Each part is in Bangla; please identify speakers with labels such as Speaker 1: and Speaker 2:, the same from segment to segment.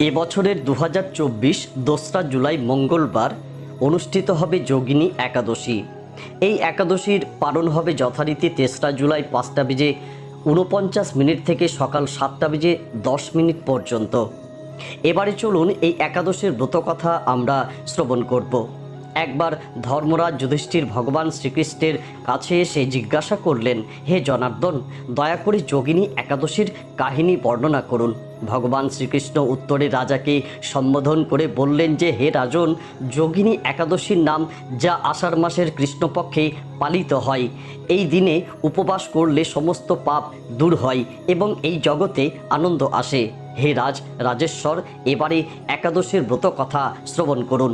Speaker 1: এবছরের দু হাজার চব্বিশ দোসরা জুলাই মঙ্গলবার অনুষ্ঠিত হবে যোগিনী একাদশী। এই একাদশীর পালন হবে যথারীতি তেসরা জুলাই পাঁচটা বেজে উনপঞ্চাশ মিনিট থেকে সকাল সাতটা বেজে দশ মিনিট পর্যন্ত। এবারে চলুন এই একাদশীর ব্রতকথা আমরা শ্রবণ করব। একবার ধর্মরাজ যুধিষ্ঠির ভগবান শ্রীকৃষ্ণের কাছে এসে জিজ্ঞাসা করলেন, হে জনার্দন, দয়া করে যোগিনী একাদশীর কাহিনী বর্ণনা করুন। ভগবান শ্রীকৃষ্ণ উত্তরে রাজাকে সম্বোধন করে বললেন যে, হে রাজন, যোগিনী একাদশীর নাম যা আষাঢ় মাসের কৃষ্ণপক্ষে পালিত হয়, এই দিনে উপবাস করলে সমস্ত পাপ দূর হয় এবং এই জগতে আনন্দ আসে। হে রাজ, রাজেশ্বর, এবারে একাদশীর ব্রত কথা শ্রবণ করুন।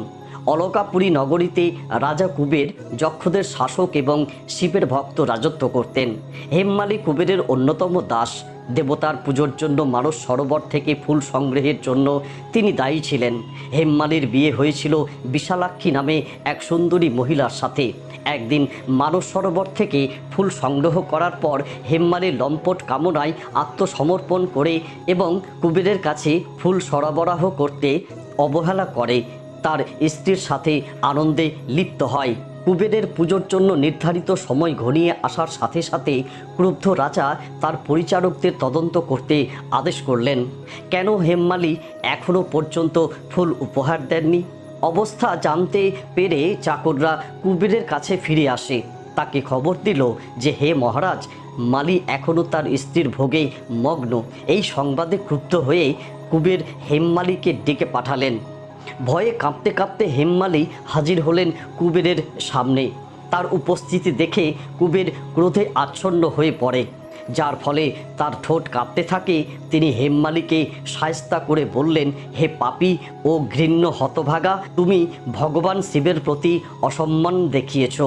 Speaker 1: অলকাপুরী নগরীতে রাজা কুবের, যক্ষদের শাসক এবং শিবের ভক্ত রাজত্ব করতেন। হেমমালি কুবেরের অন্যতম দাস। দেবতার পুজোর জন্য মানস সরোবর থেকে ফুল সংগ্রহের জন্য তিনি দায়ী ছিলেন। হেমমালির বিয়ে হয়েছিল বিশালাক্ষী নামে এক সুন্দরী মহিলার সাথে। একদিন মানস সরোবর থেকে ফুল সংগ্রহ করার পর হেমমালির লম্পট কামনায় আত্মসমর্পণ করে এবং কুবেরের কাছে ফুল সরবরাহ করতে অবহেলা করে। তার স্ত্রীর সাথে আনন্দে লিপ্ত হয়। কুবেরের পুজোর জন্য নির্ধারিত সময় ঘনিয়ে আসার সাথে সাথে ক্রুব্ধ রাজা তার পরিচারকদের তদন্ত করতে আদেশ করলেন। কেন হেমমালি এখনও পর্যন্ত ফুল উপহার দেননি? অবস্থা জানতে পেরে চাকররা কুবেরের কাছে ফিরে আসে। তাকে খবর দিল যে, হে মহারাজ, মালি এখনও তার স্ত্রীর ভোগে মগ্ন। এই সংবাদে ক্রুব্ধ হয়ে কুবের হেমমালিকে ডেকে পাঠালেন। ভয়ে কাঁপতে কাঁপতে হেমমালি হাজির হলেন কুবেরের সামনে। তার উপস্থিতি দেখে কুবের ক্রোধে আচ্ছন্ন হয়ে পড়ে। যার ফলে তার ঠোঁট কাঁপতে থাকে, তিনি হেমমালিকে সায়স্তা করে বললেন, হে পাপি ও ঘৃণ্য হতভাগা, তুমি ভগবান শিবের প্রতি অসম্মান দেখিয়েছ।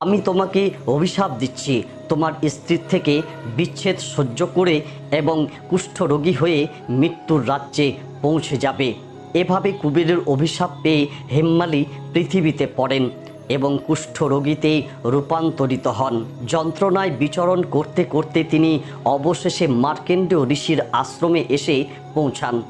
Speaker 1: আমি তোমাকে অভিশাপ দিচ্ছি। তোমার স্ত্রীর থেকে বিচ্ছেদ সহ্য করে এবং কুষ্ঠরোগী হয়ে মৃত্যুর রাজ্যে পৌঁছে যাবে। এভাবে কুবেরের অভিশাপ পেয়ে হেম্মালি পৃথিবীতে পড়েন এবং কুষ্ঠ কুষ্ঠরোগীতে রূপান্তরিত হন। যন্ত্রণায় বিচরণ করতে করতে তিনি অবশেষে মার্কেন্ডীয় ঋষির আশ্রমে এসে পৌঁছান।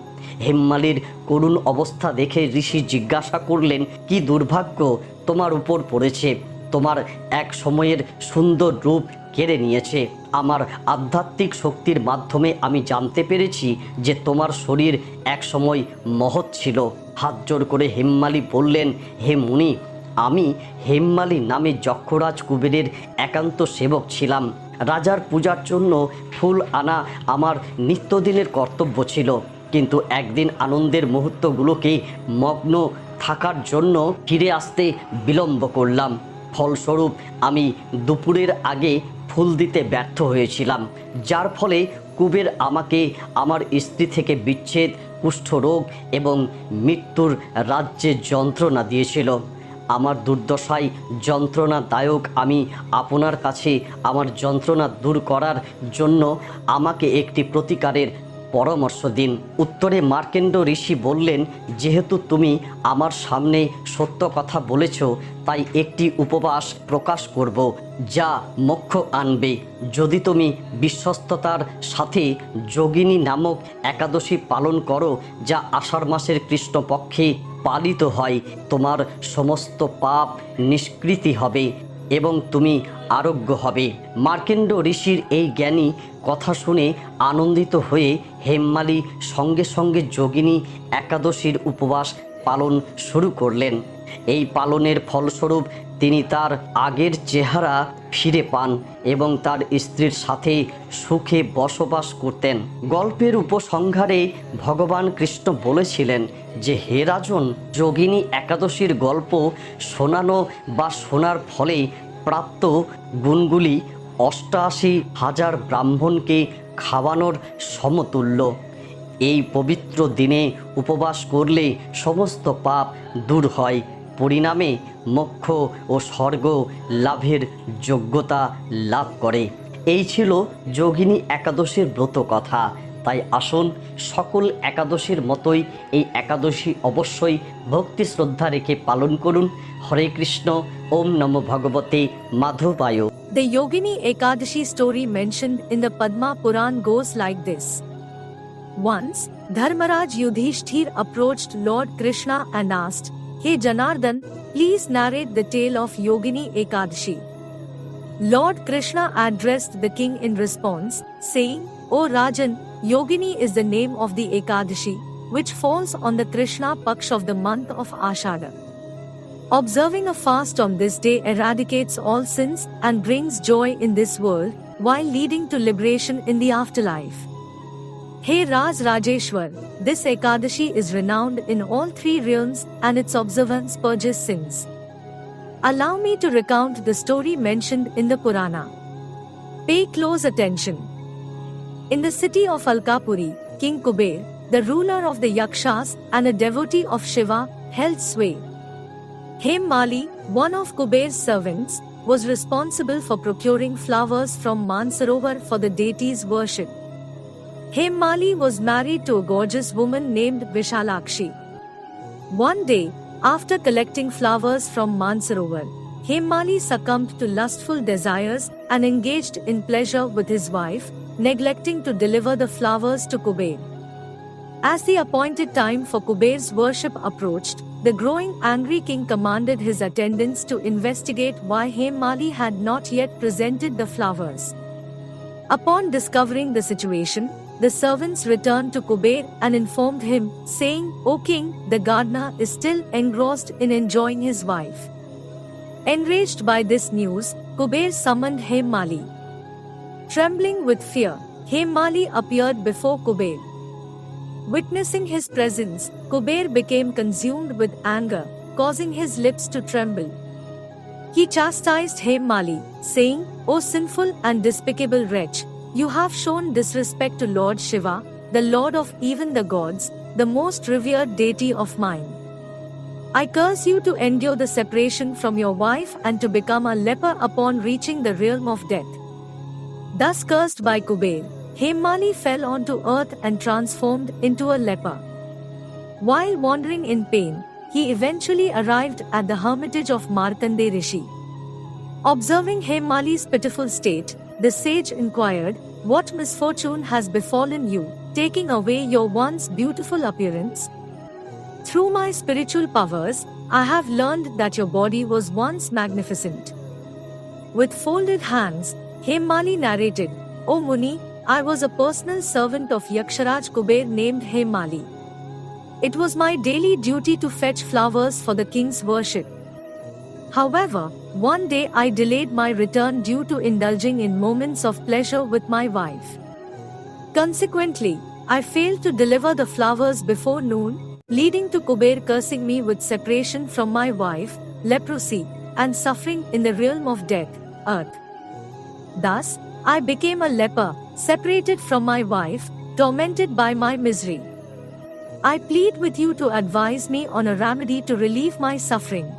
Speaker 1: হেম্মালির করুণ অবস্থা দেখে ঋষি জিজ্ঞাসা করলেন, কি দুর্ভাগ্য তোমার উপর পড়েছে। তোমার এক সময়ের সুন্দর রূপ কেড়ে নিয়েছে। আমার আধ্যাত্মিক শক্তির মাধ্যমে আমি জানতে পেরেছি যে তোমার শরীর এক সময় মহৎ ছিল। হাত জোর করে হেমমালি বললেন, হে মুনি, আমি হেমমালি নামে যক্ষরাজ কুবেরের একান্ত সেবক ছিলাম। রাজার পূজার জন্য ফুল আনা আমার নিত্যদিনের কর্তব্য ছিল। কিন্তু একদিন আনন্দের মুহূর্তগুলোকে মগ্ন থাকার জন্য ফিরে আসতে বিলম্ব করলাম। ফলস্বরূপ আমি দুপুরের আগে ফুল দিতে ব্যর্থ হয়েছিলাম, যার ফলে কুবের আমাকে আমার স্ত্রী থেকে বিচ্ছেদ কুষ্ঠরোগ এবং মৃত্যুর রাজ্যে যন্ত্রণা দিয়েছিল। আমার দুর্দশায় যন্ত্রণাদায়ক আমি আপনার কাছে আমার যন্ত্রণা দূর করার জন্য আমাকে একটি প্রতিকারের পরামর্শ দিন। উত্তরে মার্কেন্ড ঋষি বললেন, যেহেতু তুমি আমার সামনে সত্য কথা বলেছ, তাই একটি উপবাস প্রকাশ করব, যা মোক্ষ আনবে। যদি তুমি বিশ্বস্ততার সাথে যোগিনী নামক একাদশী পালন করো, যা আষাঢ় মাসের কৃষ্ণপক্ষে পালিত হয়, তোমার সমস্ত পাপ নিষ্কৃতি হবে। এবং তুমি আরোগ্য হবে। মার্কেন্ড ঋষির এই জ্ঞানী কথা শুনে আনন্দিত হয়ে হেমমালি সঙ্গে সঙ্গে যোগিনী একাদশীর উপবাস পালন শুরু করলেন। এই পালনের ফলস্বরূপ তিনি তার আগের চেহারা ফিরে পান এবং তার স্ত্রীর সাথে সুখে বসবাস করতেন। গল্পের উপসংহারে ভগবান কৃষ্ণ বলেছিলেন যে, হে রাজন, যোগিনী একাদশীর গল্প শোনানো বা শোনার ফলে প্রাপ্ত গুণগুলি অষ্টাশি হাজার ব্রাহ্মণকে খাওয়ানোর সমতুল্য। এই পবিত্র দিনে উপবাস করলে সমস্ত পাপ দূর হয়। পরিণামে মোক্ষ ও স্বর্গ লাভের যোগ্যতা লাভ করে এই ছিল যোগিনী একাদশীর ব্রত কথা তাই আসুন সকল একাদশীর মতোই এই একাদশী অবশ্যই ভক্তি শ্রদ্ধা রেখে পালন করুন হরে কৃষ্ণ ওম নম ভগবতে মাধবায়
Speaker 2: The Yogini Ekadashi story mentioned in the Padma Puran goes like this. Once, Dharmaraj Yudhishthir approached Lord Krishna and asked, Hey Janardhan, please narrate the tale of Yogini Ekadashi. Lord Krishna addressed the king in response, saying, O Rajan, Yogini is the name of the Ekadashi, which falls on the Krishna Paksh of the month of Ashada. Observing a fast on this day eradicates all sins and brings joy in this world, while leading to liberation in the afterlife. Hey Raj Rajeshwar, this Ekadashi is renowned in all three realms and its observance purges sins. Allow me to recount the story mentioned in the Purana. Pay close attention. In the city of Alkapuri, King Kuber, the ruler of the Yakshas and a devotee of Shiva, held sway. Hem Mali, one of Kuber's servants, was responsible for procuring flowers from Mansarovar for the deity's worship. Hem Mali was married to a gorgeous woman named Vishalakshi. One day, after collecting flowers from Mansarovar, Hemali succumbed to lustful desires and engaged in pleasure with his wife, neglecting to deliver the flowers to Kuber. As the appointed time for Kuber's worship approached, the growing angry king commanded his attendants to investigate why Hemali had not yet presented the flowers. Upon discovering the situation, the servants returned to Kuber and informed him, saying, O king, the gardener is still engrossed in enjoying his wife. Enraged by this news, Kuber summoned Hemali. Trembling with fear, Hemali appeared before Kuber. Witnessing his presence, Kuber became consumed with anger, causing his lips to tremble. He chastised Hemali, saying, O sinful and despicable wretch, you have shown disrespect to Lord Shiva, the Lord of even the gods, the most revered deity of mine. I curse you to endure the separation from your wife and to become a leper upon reaching the realm of death. Thus cursed by Kuber, Hemali fell onto earth and transformed into a leper. While wandering in pain, he eventually arrived at the hermitage of Markandeya Rishi. Observing Hemali's pitiful state, the sage inquired, What misfortune has befallen you, taking away your once beautiful appearance? Through my spiritual powers, I have learned that your body was once magnificent. With folded hands, Hemali narrated, O Muni, I was a personal servant of Yaksharaj Kuber named Hemali. It was my daily duty to fetch flowers for the king's worship. However, one day I delayed my return due to indulging in moments of pleasure with my wife. Consequently, I failed to deliver the flowers before noon, leading to Kuber cursing me with separation from my wife, leprosy, and suffering in the realm of death, earth. Thus, I became a leper, separated from my wife, tormented by my misery. I plead with you to advise me on a remedy to relieve my suffering.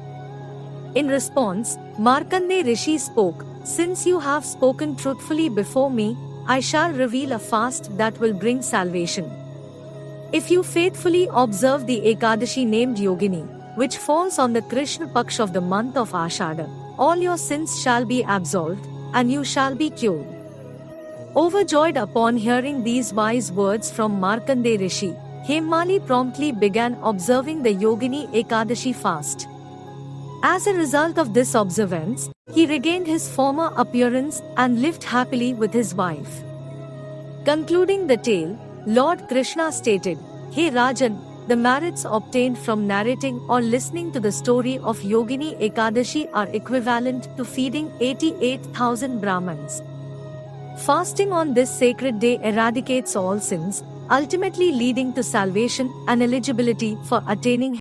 Speaker 2: In response, Markandeya Rishi spoke, Since you have spoken truthfully before me, I shall reveal a fast that will bring salvation. If you faithfully observe the Ekadashi named Yogini, which falls on the Krishna Paksh of the month of Ashada, all your sins shall be absolved, and you shall be cured. Overjoyed upon hearing these wise words from Markandeya Rishi, Hemali promptly began observing the Yogini Ekadashi fast. As a result of this observance, he regained his former appearance and lived happily with his wife. Concluding the tale, Lord Krishna stated, Hey Rajan, the merits obtained from narrating or listening to the story of Yogini Ekadashi are equivalent to feeding 88,000 Brahmins. Fasting on this sacred day eradicates all sins, ultimately leading to salvation and eligibility for attaining